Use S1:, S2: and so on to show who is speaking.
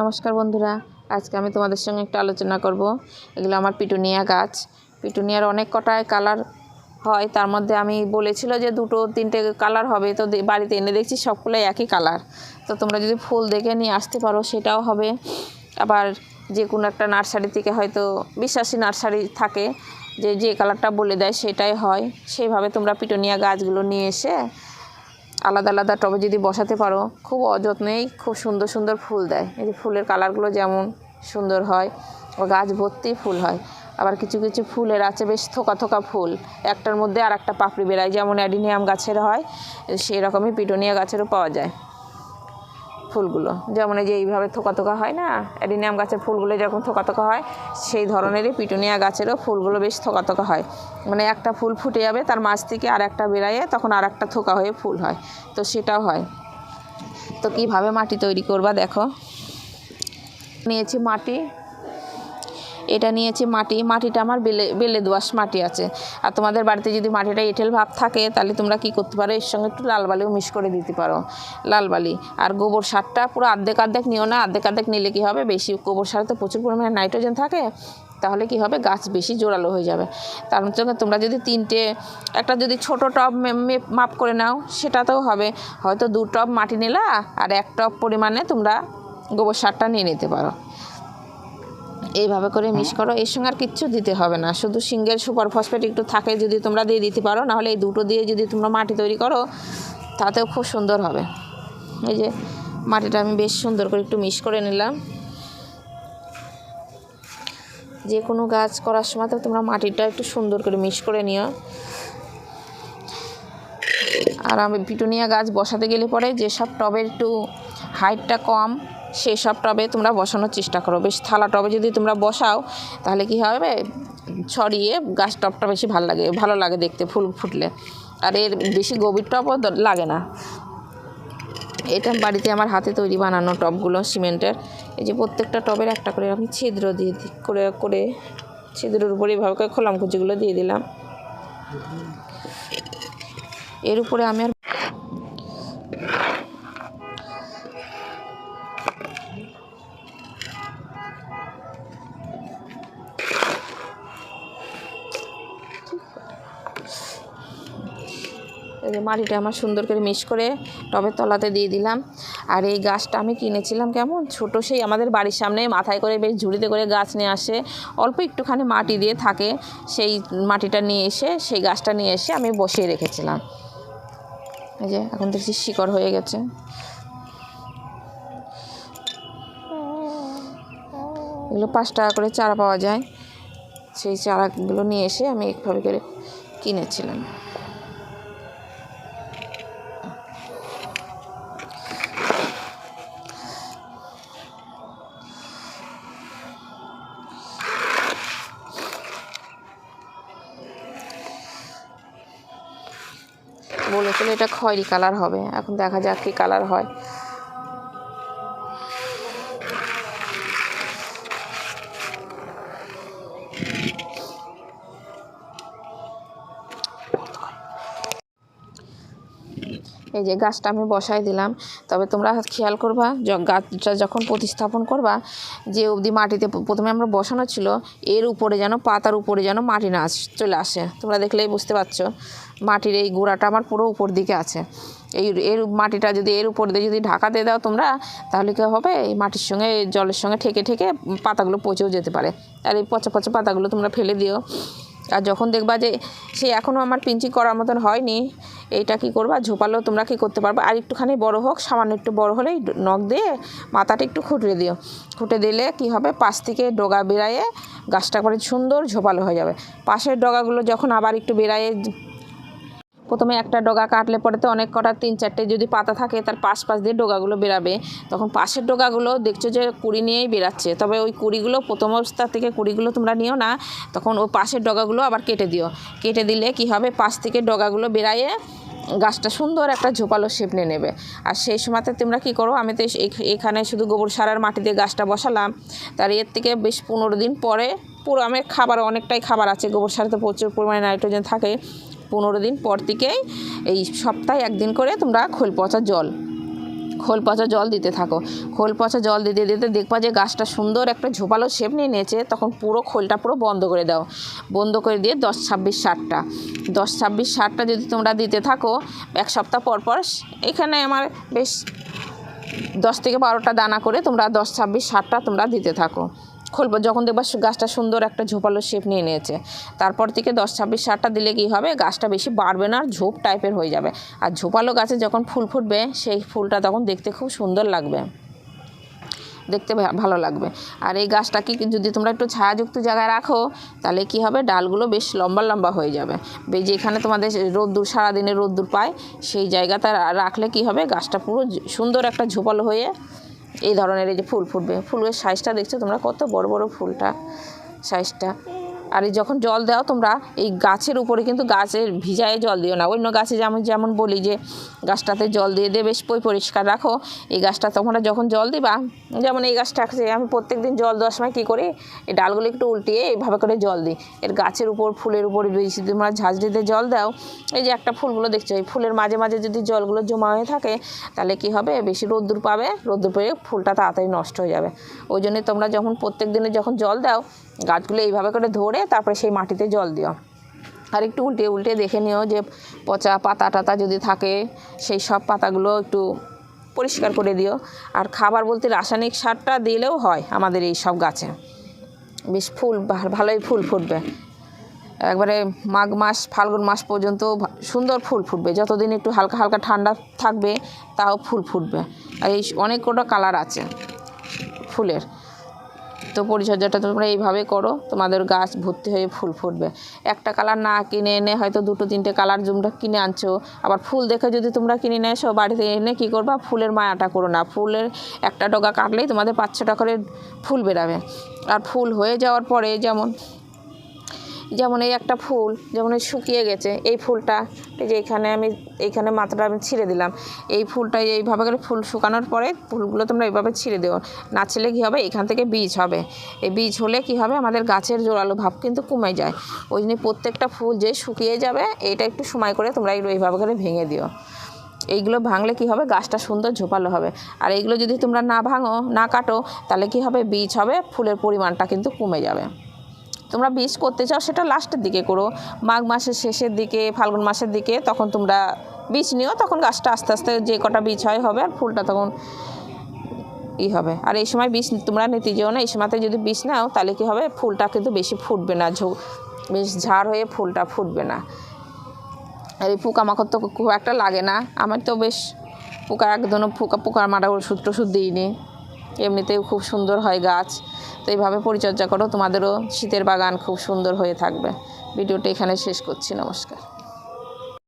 S1: নমস্কার বন্ধুরা, আজকে আমি তোমাদের সঙ্গে একটু আলোচনা করব। এগুলো আমার পিটুনিয়া গাছ। পিটুনিয়ার অনেক কটায় কালার হয়, তার মধ্যে আমি বলেছিল যে দুটো তিনটে কালার হবে, তো বাড়িতে এনে দেখছি সবগুলোই একই কালার। তো তোমরা যদি ফুল দেখে নিয়ে আসতে পারো, সেটাও হবে। আবার যে কোনো একটা নার্সারি থেকে হয়তো বিশ্বাসী নার্সারি থাকে, যে যে কালারটা বলে দেয় সেটাই হয়। সেইভাবে তোমরা পিটুনিয়া গাছগুলো নিয়ে এসে আলাদা আলাদা টবে যদি বসাতে পারো, খুব অযত্নেই খুব সুন্দর সুন্দর ফুল দেয়। এই যে ফুলের কালারগুলো যেমন সুন্দর হয়, ও গাছ ভর্তি ফুল হয়। আবার কিছু কিছু ফুলের আছে বেশ থোকা থোকা ফুল। একটার মধ্যে আর একটা পাপড়ি বেরায় যেমন অ্যাডিনিয়াম গাছের হয় সেই রকমই পিটোনিয়া গাছেরও পাওয়া যায়। ফুলগুলো। যেমন এই যে এইভাবে থোকা থোকা হয় না? অ্যাডিনিয়াম গাছের ফুলগুলো যখন থোকা থোকা হয়, সেই ধরনেরই পিটুনিয়া গাছেরও ফুলগুলো বেশ থোকা থোকা হয়। মানে একটা ফুল ফুটে যাবে, তার মাছ থেকে আর একটা বেরায়ে তখন আর একটা থোকা হয়ে ফুল হয়। তো সেটাও হয়। তো কীভাবে মাটি তৈরি করবা দেখো? নিয়েছি মাটি। এটা নিয়েছি মাটি, মাটিটা আমার বেলে বেলে দোয়াশ মাটি আছে। আর তোমাদের বাড়িতে যদি মাটিটা এঁটেল ভাব থাকে, তাহলে তোমরা কি করতে পারো? এর সঙ্গে একটু লাল বালিও মিক্স করে দিতে পারো, লাল বালি। আর গোবর সারটা পুরো আর্ধেক আর্ধেক নিও না আর্ধেক আর্ধেক নিলে কি হবে? বেশি গোবর সারে তো প্রচুর পরিমাণে নাইট্রোজেন থাকে, তাহলে কি হবে? গাছ বেশি জোরালো হয়ে যাবে। তার সঙ্গে তোমরা যদি তিনটে, একটা যদি ছোট টব মাপ করে নাও, সেটাতেও হবে। হয়তো দু টব মাটি নিলা, আর এক টব পরিমাণে তোমরা গোবর সারটা নিয়ে নিতে পারো। এইভাবে করে মিক্স করো। এর সঙ্গে আর কিচ্ছু দিতে হবে না। শুধু সিঙ্গেল সুপার ফসফেট একটু থাকে যদি তোমরা দিয়ে দিতে পারো নাহলে এই দুটো দিয়ে যদি তোমরা মাটি তৈরি করো তাতেও খুব সুন্দর হবে। এই যে মাটিটা আমি বেশ সুন্দর করে একটু মিক্স করে নিলাম। যে কোনো গাছ করার সময় তো তোমরা মাটিটা একটু সুন্দর করে মিক্স করে নিও। আর আমি পিটুনিয়া গাছ বসাতে গেলে পরে যেসব টবের একটু হাইটটা কম সেই সব টবে তোমরা বসানোর চেষ্টা করো। বেশ থালা টবে যদি তোমরা বসাও, তাহলে কি হবে? ছড়িয়ে গাছ টবটা বেশি ভালো লাগে ভালো লাগে দেখতে, ফুল ফুটলে। আর এর বেশি গভীর টবও লাগে না। এটা বাড়িতে আমার হাতে তৈরি বানানো টবগুলো, সিমেন্টের। এই যে প্রত্যেকটা টবের একটা করে আমি ছিদ্র দিয়ে করে করে ছিদ্রের উপরে এভাবে খোলাম, কুচিগুলো দিয়ে দিলাম। এর উপরে আমি আর এই যে মাটিটা আমার সুন্দর করে মিক্স করে টবের তলাতে দিয়ে দিলাম। আর এই গাছটা আমি কিনেছিলাম কেমন? ছোট সেই আমাদের বাড়ির সামনে মাথায় করে বেশ ঝুড়িতে করে গাছ নিয়ে আসে। অল্প একটুখানি মাটি দিয়ে থাকে। সেই মাটিটা নিয়ে এসে, সেই গাছটা নিয়ে এসে আমি বসিয়ে রেখেছিলাম। এই যে এখন দেখছি শিকড় হয়ে গেছে। এগুলো পাঁচ টাকা করে চারা পাওয়া যায়। সেই চারাগুলো নিয়ে এসে আমি একভাবে করে কিনেছিলাম। বলেছিল এটা খয়েরি কালার হবে। এখন দেখা যাক কী কালার হয়। এই যে গাছটা আমি বসাই দিলাম। তবে তোমরা খেয়াল করবা, য- গাছটা যখন প্রতিস্থাপন করবা, যে অবধি মাটিতে প্রথমে আমরা বসানো ছিল, এর উপরে যেন, পাতার উপরে যেন মাটি না চলে আসে। তোমরা দেখলেই বুঝতে পারছ, মাটির এই গোড়াটা আমার পুরো উপর দিকে আছে। এই এর মাটিটা যদি এর উপর দিয়ে যদি ঢাকা দিয়ে দাও তোমরা, তাহলে কী হবে? এই মাটির সঙ্গে, জলের সঙ্গে ঠেকে ঠেকে পাতাগুলো পচেও যেতে পারে। আর এই পচা পচা পাতাগুলো তোমরা ফেলে দিও। আর যখন দেখবা যে, সে এখনও আমার পিঞ্চি করার মতন হয়নি এইটা কি করবা? ঝোপালো তোমরা কি করতে পারবে? আর একটুখানি বড় হোক, সামান্য একটু বড় হলেই নখ দিয়ে মাথাটা একটু খুঁটে দিও। খুঁটে দিলে কি হবে? পাশ থেকে ডগা বেরায়ে গাছটা করে সুন্দর ঝোপালো হয়ে যাবে। পাশের ডগাগুলো যখন আবার একটু বেরায়ে প্রথমে একটা ডগা কাটলে পরে তো অনেক কটা তিন চারটে যদি পাতা থাকে, তার পাশ পাশ দিয়ে ডগাগুলো বেরাবে। তখন পাশের ডগাগুলো দেখছ যে কুড়ি নিয়েই বেরাচ্ছে। তবে ওই কুড়িগুলো প্রথম অবস্থা থেকে কুড়িগুলো তোমরা নিও না, তখন ওই পাশের ডগাগুলো আবার কেটে দিও। কেটে দিলে কি হবে? পাশ থেকে ডগাগুলো বেরায়ে গাছটা সুন্দর একটা ঝোপালো শেপ নিয়ে নেবে। আর সেই সময়তে তোমরা কী করো? আমি তো এখ- এখানে শুধু গোবর সার আর মাটি দিয়ে গাছটা বসালাম। তার এর থেকে বেশ পনেরো দিন পরে পুরো, আমার খাবার অনেকটাই খাবার আছে। গোবর সারে তো প্রচুর পরিমাণে নাইট্রোজেন থাকে। পনেরো দিন পর থেকেই এই সপ্তাহে একদিন করে তোমরা খোল পচা জল, খোল পচা জল দিতে থাকো। খোল পচা জল দিতে দিতে দেখবা যে গাছটা সুন্দর একটা ঝোপালো শেপ নিয়ে নিয়েছে, তখন পুরো খোলটা পুরো বন্ধ করে দাও। বন্ধ করে দিয়ে দশ ছাব্বিশ সারটা দশ ছাব্বিশ সারটা যদি তোমরা দিতে থাকো, এক সপ্তাহ পর পর এখানে আমার বেশ দশ থেকে বারোটা দানা করে তোমরা দশ ছাব্বিশ সারটা তোমরা দিতে থাকো। খুলবো, যখন দেখবা গাছটা সুন্দর একটা ঝোপালো শেপ নিয়ে নিয়েছে। তারপর থেকে দশ ছাব্বিশ সারটা দিলে কি হবে? গাছটা বেশি বাড়বে না, আর ঝোপ টাইপের হয়ে যাবে। আর ঝোপালো গাছে যখন ফুল ফুটবে, সেই ফুলটা তখন দেখতে খুব সুন্দর লাগবে। দেখতে ভালো লাগবে। আর এই গাছটাকে যদি তোমরা একটু ছায়াযুক্ত জায়গায় রাখো, তাহলে কি হবে? ডালগুলো বেশ লম্বা লম্বা হয়ে যাবে। যেখানে তোমাদের রোদ্দুর সারাদিনে রোদ্দুর পায়, সেই জায়গাতে রা- রাখলে কি হবে? গাছটা পুরো সুন্দর একটা ঝোপালো হয়ে এই ধরনের এই যে ফুল ফুটবে, ফুলের সাইজটা দেখছ তোমরা কত বড় বড় ফুলটা সাইজটা আর এই যখন জল দাও, তোমরা এই গাছের উপরে কিন্তু গাছের ভিজায় জল দিও না। অন্য গাছে যেমন যেমন বলি যে গাছটাতে জল দিয়ে দিয়ে বেশ পই পরিষ্কার রাখো। এই গাছটা তোমরা যখন জল দিবা, যেমন এই গাছটা আছে আমি প্রত্যেক দিন জল দেওয়ার সময় কী করি, এই ডালগুলো একটু উল্টিয়ে এইভাবে করে জল দিই। এর গাছের উপর, ফুলের উপর বেশি তোমরা ঝাঁঝরিতে জল দাও। এই যে একটা ফুলগুলো দেখছ, এই ফুলের মাঝে মাঝে যদি জলগুলো জমা হয়ে থাকে, তাহলে কি হবে? বেশি রোদ্দুর পাবে, রোদ্দুর পেয়ে ফুলটা তাড়াতাড়ি নষ্ট হয়ে যাবে। ওই জন্য তোমরা যখন প্রত্যেক দিনে যখন জল দাও গাছগুলো এইভাবে করে ধরে তারপরে সেই মাটিতে জল দিও। আর একটু উল্টে উল্টে দেখে নিও যে পচা পাতা টাতা যদি থাকে, সেই সব পাতাগুলো একটু পরিষ্কার করে দিও। আর খাবার বলতে রাসায়নিক সারটা দিলেও হয় আমাদের এই সব গাছে। বেশ ফুল ভালোই ফুল ফুটবে। একবারে মাঘ মাস, ফাল্গুন মাস পর্যন্ত সুন্দর ফুল ফুটবে। যতদিন একটু হালকা হালকা ঠান্ডা থাকবে, তাও ফুল ফুটবে। আর এই অনেক কটা কালার আছে ফুলের। তো পরিচর্যাটা তোমরা এইভাবে করো, তোমাদের গাছ ভর্তি হয়ে ফুল ফুটবে। একটা কালার না কিনে এনে হয়তো দুটো তিনটে কালার তোমরা কিনে আনছো, আবার ফুল দেখে যদি তোমরা কিনে নিয়ে এসো বাড়িতে এনে কী করবা? ফুলের মায়াটা করো না। ফুলের একটা ডগা কাটলেই তোমাদের পাঁচ ছটা করে ফুল বেরাবে। আর ফুল হয়ে যাওয়ার পরে যেমন যেমন এই একটা ফুল, যেমন এই শুকিয়ে গেছে, এই ফুলটা, এই যে এখানে আমি এইখানে মাথাটা আমি ছিঁড়ে দিলাম। এই ফুলটা এইভাবে করে ফুল শুকানোর পরে ফুলগুলো তোমরা এইভাবে ছিঁড়ে দেবো না ছিঁড়লে কী হবে? এখান থেকে বীজ হবে। এই বীজ হলে কি হবে? আমাদের গাছের জোরালো ভাব কিন্তু কমে যায়। ওই জন্য প্রত্যেকটা ফুল যে শুকিয়ে যাবে, এইটা একটু সময় করে তোমরা এই- এইভাবে করে ভেঙে দিও। এইগুলো ভাঙলে কি হবে? গাছটা সুন্দর ঝোপালো হবে। আর এইগুলো যদি তোমরা না ভাঙো, না কাটো, তাহলে কি হবে? বীজ হবে, ফুলের পরিমাণটা কিন্তু কমে যাবে। তোমরা বীজ করতে চাও সেটা লাস্টের দিকে করো। মাঘ মাসের শেষের দিকে, ফাল্গুন মাসের দিকে তখন তোমরা বীজ নিও, তখন গাছটা আস্তে আস্তে যে কটা বীজ হয় হবে, আর ফুলটা তখন ই হবে। আর এই সময় বীজ তোমরা নিতে যেও না, এই সময়তে যদি বীজ নাও, তাহলে কী হবে? ফুলটা কিন্তু বেশি ফুটবে না ঝো বেশ ঝাড় হয়ে ফুলটা ফুটবে না। আর এই পোকামাকড় তো খুব একটা লাগে না। আমার তো বেশ পোকা একদম পোকা, পোকার মারা ওষুধ টষুধ দিইনি। এমনিতেও খুব সুন্দর হয় গাছ। তো এইভাবে পরিচর্যা করো, তোমাদেরও শীতের বাগান খুব সুন্দর হয়ে থাকবে। ভিডিওটা এখানে শেষ করছি, নমস্কার।